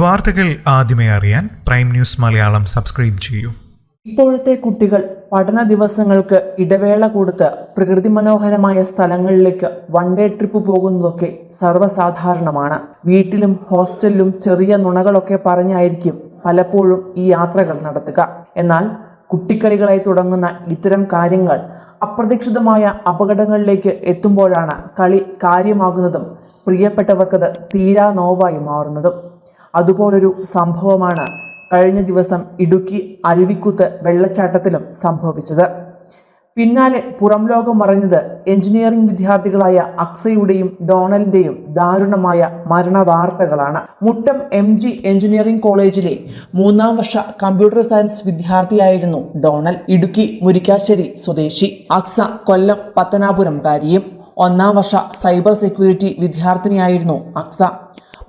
വാർത്തകൾ ആദ്യമേ അറിയാൻ പ്രൈം ന്യൂസ് മലയാളം സബ്സ്ക്രൈബ് ചെയ്യൂ. ഇപ്പോഴത്തെ കുട്ടികൾ പഠന ദിവസങ്ങൾക്ക് ഇടവേള കൊടുത്ത് പ്രകൃതി മനോഹരമായ സ്ഥലങ്ങളിലേക്ക് വൺ ഡേ ട്രിപ്പ് പോകുന്നതൊക്കെ സർവസാധാരണമാണ്. വീട്ടിലും ഹോസ്റ്റലിലും ചെറിയ നുണകളൊക്കെ പറഞ്ഞായിരിക്കും പലപ്പോഴും ഈ യാത്രകൾ നടത്തുക. എന്നാൽ കുട്ടിക്കളികളായി തുടങ്ങുന്ന ഇത്തരം കാര്യങ്ങൾ അപ്രതീക്ഷിതമായ അപകടങ്ങളിലേക്ക് എത്തുമ്പോഴാണ് കളി കാര്യമാകുന്നതും പ്രിയപ്പെട്ടവർക്കത് തീരാ നോവായി മാറുന്നതും. അതുപോലൊരു സംഭവമാണ് കഴിഞ്ഞ ദിവസം ഇടുക്കി അരുവിക്കുത്ത് വെള്ളച്ചാട്ടത്തിലും സംഭവിച്ചത്. പിന്നാലെ പുറം ലോകം മറഞ്ഞത് എഞ്ചിനീയറിംഗ് വിദ്യാർത്ഥികളായ അക്സയുടെയും ഡോണലിന്റെയും ദാരുണമായ മരണ വാർത്തകളാണ് മുട്ടം എം ജി എഞ്ചിനീയറിംഗ് കോളേജിലെ മൂന്നാം വർഷ കമ്പ്യൂട്ടർ സയൻസ് വിദ്യാർത്ഥിയായിരുന്നു ഡോണൽ ഇടുക്കി മുരിക്കാശ്ശേരി സ്വദേശി. അക്സ കൊല്ലം പത്തനാപുരംകാരിയും ഒന്നാം വർഷ സൈബർ സെക്യൂരിറ്റി വിദ്യാർത്ഥിനിയായിരുന്നു അക്സ.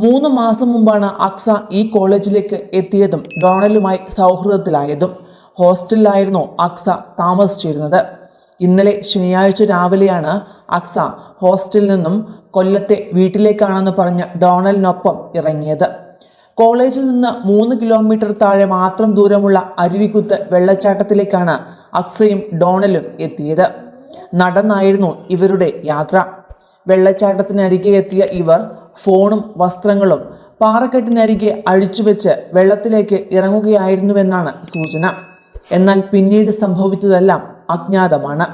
മൂന്ന് മാസം മുമ്പാണ് അക്സ ഈ കോളേജിലേക്ക് എത്തിയതും ഡൊണലുമായി സൗഹൃദത്തിലായതും ഹോസ്റ്റലിലായിരുന്നു അക്സ താമസിച്ചിരുന്നത്. ഇന്നലെ ശനിയാഴ്ച രാവിലെയാണ് അക്സ ഹോസ്റ്റലിൽ നിന്നും കൊല്ലത്തെ വീട്ടിലേക്കാണെന്ന് പറഞ്ഞ് ഡൊണലിനൊപ്പം ഇറങ്ങിയത്. കോളേജിൽ നിന്ന് മൂന്ന് കിലോമീറ്റർ താഴെ മാത്രം ദൂരമുള്ള അരുവിക്കുത്ത് വെള്ളച്ചാട്ടത്തിലേക്കാണ് അക്സയും ഡോണലും എത്തിയത്. നടന്നായിരുന്നു ഇവരുടെ യാത്ര. വെള്ളച്ചാട്ടത്തിനരികെ എത്തിയ ഇവർ ഫോണും വസ്ത്രങ്ങളും പാറക്കെട്ടിനരികെ അഴിച്ചുവെച്ച് വെള്ളത്തിലേക്ക് ഇറങ്ങുകയായിരുന്നുവെന്നാണ് സൂചന. എന്നാൽ പിന്നീട് സംഭവിച്ചതെല്ലാം അജ്ഞാതമാണ്.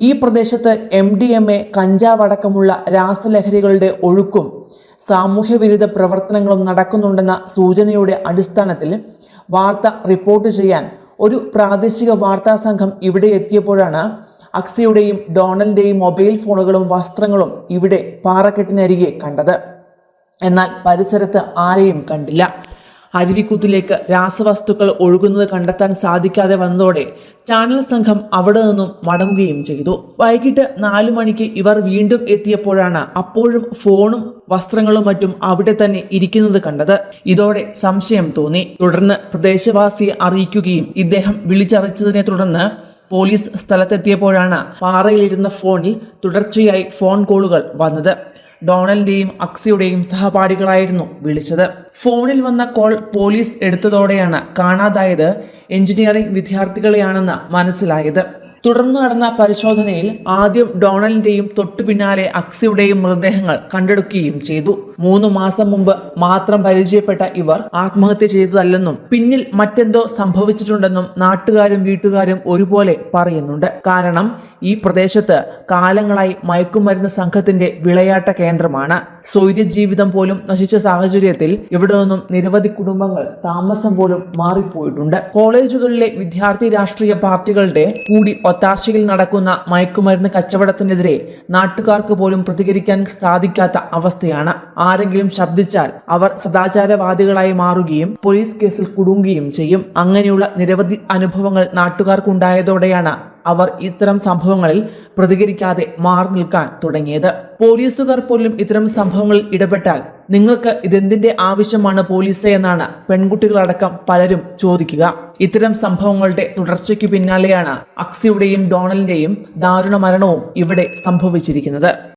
ഈ പ്രദേശത്ത് എം ഡി എം എ കഞ്ചാവ് അടക്കമുള്ള രാസലഹരികളുടെ ഒഴുക്കും സാമൂഹ്യവിരുദ്ധ പ്രവർത്തനങ്ങളും നടക്കുന്നുണ്ടെന്ന സൂചനയുടെ അടിസ്ഥാനത്തിൽ വാർത്ത റിപ്പോർട്ട് ചെയ്യാൻ ഒരു പ്രാദേശിക വാർത്താ സംഘം ഇവിടെ എത്തിയപ്പോഴാണ് അക്സയുടെയും ഡോണലിന്റെയും മൊബൈൽ ഫോണുകളും വസ്ത്രങ്ങളും ഇവിടെ പാറക്കെട്ടിനരികെ കണ്ടത്. എന്നാൽ പരിസരത്ത് ആരെയും കണ്ടില്ല. അരുവിക്കുത്തിലേക്ക് രാസവസ്തുക്കൾ ഒഴുകുന്നത് കണ്ടെത്താൻ സാധിക്കാതെ വന്നതോടെ ചാനൽ സംഘം അവിടെ നിന്നും മടങ്ങുകയും ചെയ്തു. വൈകിട്ട് നാലു മണിക്ക് ഇവർ വീണ്ടും എത്തിയപ്പോഴാണ് അപ്പോഴും ഫോണും വസ്ത്രങ്ങളും മറ്റും അവിടെ തന്നെ ഇരിക്കുന്നത് കണ്ടത്. ഇതോടെ സംശയം തോന്നി. തുടർന്ന് പ്രദേശവാസിയെ അറിയിക്കുകയും ഇദ്ദേഹം വിളിച്ചറിച്ചതിനെ തുടർന്ന് പോലീസ് സ്ഥലത്തെത്തിയപ്പോഴാണ് പാറയിലിരുന്ന ഫോണിൽ തുടർച്ചയായി ഫോൺ കോളുകൾ വന്നത്. ഡൊണാൾഡിന്റെയും അക്സിയുടെയും സഹപാഠികളായിരുന്നു വിളിച്ചത്. ഫോണിൽ വന്ന കോൾ പോലീസ് എടുത്തതോടെയാണ് കാണാതായത് എഞ്ചിനീയറിംഗ് വിദ്യാർത്ഥികളെയാണെന്ന് മനസ്സിലായത്. തുടർന്ന് നടന്ന പരിശോധനയിൽ ആദ്യം ഡൊണാൾഡിന്റെയും തൊട്ടു പിന്നാലെ അക്സിയുടെയും മൃതദേഹങ്ങൾ കണ്ടെടുക്കുകയും ചെയ്തു. മൂന്ന് മാസം മുമ്പ് മാത്രം പരിചയപ്പെട്ട ഇവർ ആത്മഹത്യ ചെയ്തതല്ലെന്നും പിന്നിൽ മറ്റെന്തോ സംഭവിച്ചിട്ടുണ്ടെന്നും നാട്ടുകാരും വീട്ടുകാരും ഒരുപോലെ പറയുന്നുണ്ട്. കാരണം ഈ പ്രദേശത്ത് കാലങ്ങളായി മയക്കുമരുന്ന് സംഘത്തിന്റെ വിളയാട്ട കേന്ദ്രമാണ്. സ്വൈര്യ ജീവിതം പോലും നശിച്ച സാഹചര്യത്തിൽ ഇവിടെ നിന്നും നിരവധി കുടുംബങ്ങൾ താമസം പോലും മാറിപ്പോയിട്ടുണ്ട്. കോളേജുകളിലെ വിദ്യാർത്ഥി രാഷ്ട്രീയ പാർട്ടികളുടെ കൂടി ഒത്താശയിൽ നടക്കുന്ന മയക്കുമരുന്ന് കച്ചവടത്തിനെതിരെ നാട്ടുകാർക്ക് പോലും പ്രതികരിക്കാൻ സാധിക്കാത്ത അവസ്ഥയാണ്. ആരെങ്കിലും ശബ്ദിച്ചാൽ അവർ സദാചാരവാദികളായി മാറുകയും പോലീസ് കേസിൽ കുടുങ്ങുകയും ചെയ്യും. അങ്ങനെയുള്ള നിരവധി അനുഭവങ്ങൾ നാട്ടുകാർക്കുണ്ടായതോടെയാണ് അവർ ഇത്തരം സംഭവങ്ങളിൽ പ്രതികരിക്കാതെ മാറി നിൽക്കാൻ തുടങ്ങിയത്. പോലീസുകാർ പോലും ഇത്തരം സംഭവങ്ങളിൽ ഇടപെട്ടാൽ നിങ്ങൾക്ക് ഇതെന്തിന്റെ ആവശ്യമാണ് പോലീസ് എന്നാണ് പെൺകുട്ടികളടക്കം പലരും ചോദിക്കുക. ഇത്തരം സംഭവങ്ങളുടെ തുടർച്ചയ്ക്ക് പിന്നാലെയാണ് അക്സിയുടെയും ഡോണലിന്റെയും ദാരുണ മരണവും ഇവിടെ സംഭവിച്ചിരിക്കുന്നത്.